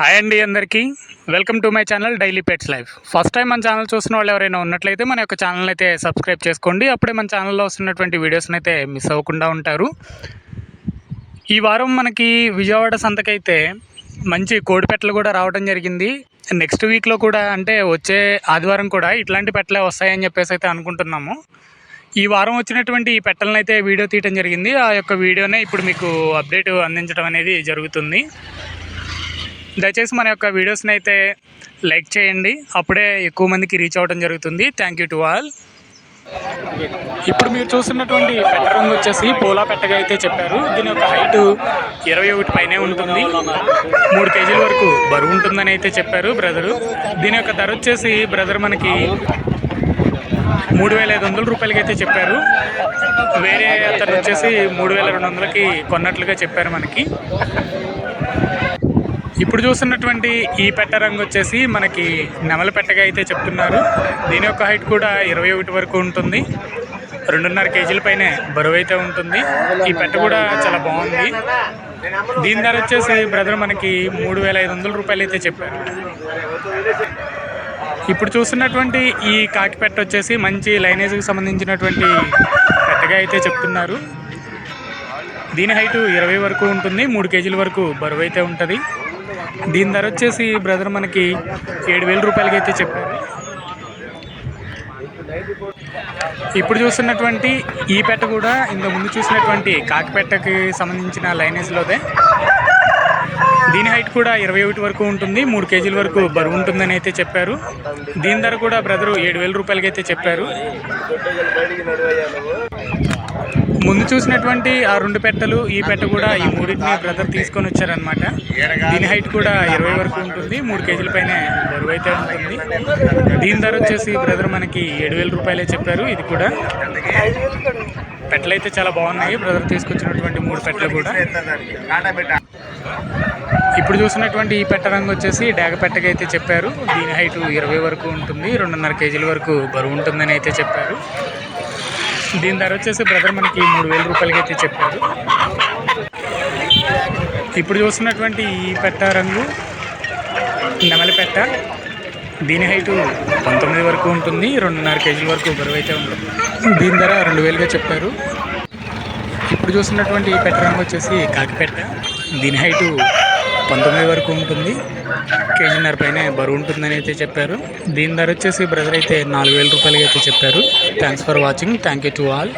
Hi అండి అందరికీ. Welcome to my channel daily pets life first time మన channel చూసిన వాళ్ళు ఎవరైనా ఉన్నట్లయితే మన యొక్క ఛానల్ అయితే సబ్స్క్రైబ్ చేసుకోండి. అప్పుడే మన ఛానల్లో వస్తున్నటువంటి వీడియోస్ని అయితే మిస్ అవ్వకుండా ఉంటారు. ఈ వారం మనకి విజయవాడ సంతకైతే మంచి కోడిపెట్టలు కూడా రావడం జరిగింది. నెక్స్ట్ వీక్లో కూడా అంటే వచ్చే ఆదివారం కూడా ఇట్లాంటి పెట్టలే వస్తాయని చెప్పేసి అయితే అనుకుంటున్నాము. ఈ వారం వచ్చినటువంటి ఈ పెట్టలను అయితే వీడియో తీయడం జరిగింది. ఆ యొక్క వీడియోనే ఇప్పుడు మీకు అప్డేట్ అందించడం అనేది జరుగుతుంది. దయచేసి మన యొక్క వీడియోస్ని అయితే లైక్ చేయండి. అప్పుడే ఎక్కువ మందికి రీచ్ అవ్వడం జరుగుతుంది. థ్యాంక్ యూ టు ఆల్ ఇప్పుడు మీరు చూస్తున్నటువంటి పెట్ట రంగు వచ్చేసి పోలా పెట్టగా అయితే చెప్పారు. దీని యొక్క హైట్ ఇరవై ఒకటి పైనే ఉంటుంది. మూడు కేజీల వరకు బరువు ఉంటుందని అయితే చెప్పారు బ్రదరు దీని యొక్క ధర వచ్చేసి బ్రదర్ మనకి మూడు వేల ఐదు వందల రూపాయలకి అయితే చెప్పారు. వేరే అతను వచ్చేసి మూడు వేల రెండు వందలకి కొన్నట్లుగా చెప్పారు మనకి. ఇప్పుడు చూస్తున్నటువంటి ఈ పెట్ట రంగు వచ్చేసి మనకి నెమల పెట్టగా అయితే చెప్తున్నారు. దీని యొక్క హైట్ కూడా ఇరవై ఒకటి వరకు ఉంటుంది. రెండున్నర కేజీల పైనే బరువు అయితే ఉంటుంది. ఈ పెట్ట కూడా చాలా బాగుంది. దీని ధర వచ్చేసి బ్రదర్ మనకి మూడు వేల ఐదు వందల రూపాయలు అయితే చెప్పారు. ఇప్పుడు చూస్తున్నటువంటి ఈ కాకి పెట్ట వచ్చేసి మంచి లైనేజ్కి సంబంధించినటువంటి పెట్టగా అయితే చెప్తున్నారు. దీని హైట్ ఇరవై వరకు ఉంటుంది. మూడు కేజీల వరకు బరువు అయితే ఉంటుంది. దీని ధర వచ్చేసి బ్రదర్ మనకి ఏడు వేల రూపాయలకి అయితే చెప్పారు. ఇప్పుడు చూస్తున్నటువంటి ఈ పెట్ట కూడా ఇంతకు ముందు చూసినటువంటి కాకిపెట్టకి సంబంధించిన లైనేజ్లోదే దీని హైట్ కూడా ఇరవై ఒకటి వరకు ఉంటుంది మూడు కేజీల వరకు బరువు ఉంటుందని అయితే చెప్పారు. దీని ధర కూడా బ్రదరు ఏడు వేల రూపాయలకి అయితే చెప్పారు. ముందు చూసినటువంటి ఆ రెండు పెట్టలు ఈ పెట్ట కూడా ఈ మూడింటిని బ్రదర్ తీసుకొని వచ్చారనమాట దీని హైట్ కూడా ఇరవై వరకు ఉంటుంది మూడు కేజీల పైన బరువు అయితే ఉంటుంది. దీని ధర వచ్చేసి బ్రదర్ మనకి ఏడు వేల రూపాయలే చెప్పారు ఇది కూడా. పెట్టలు అయితే చాలా బాగున్నాయి బ్రదర్ తీసుకొచ్చినటువంటి మూడు పెట్టలు కూడా. ఇప్పుడు చూసినటువంటి ఈ పెట్ట రంగు వచ్చేసి డాగ పెట్టగా అయితే చెప్పారు. దీని హైట్ ఇరవై వరకు ఉంటుంది రెండున్నర కేజీల వరకు బరువు ఉంటుందని అయితే చెప్పారు. దీని ధర వచ్చేసి బ్రదర్ మనకి మూడు వేల రూపాయలకి అయితే చెప్పారు. ఇప్పుడు చూస్తున్నటువంటి ఈ పెట్ట రంగు నెమలి పెట్ట దీని హైటు పంతొమ్మిది వరకు ఉంటుంది రెండున్నర కేజీల వరకు బరువు అయితే ఉంటుంది దీని ధర రెండు వేలుగా చెప్పారు. ఇప్పుడు చూస్తున్నటువంటి ఈ పెట్ట రంగు వచ్చేసి కాకిపెట్ట దీని హైటు పంతొమ్మిది వరకు ఉంటుంది. కేజీన్నర పైన బరువు ఉంటుందని అయితే చెప్పారు. దీని ధర వచ్చేసి బ్రదర్ అయితే నాలుగు వేల రూపాయలకి అయితే చెప్పారు. Thanks for watching thank you to all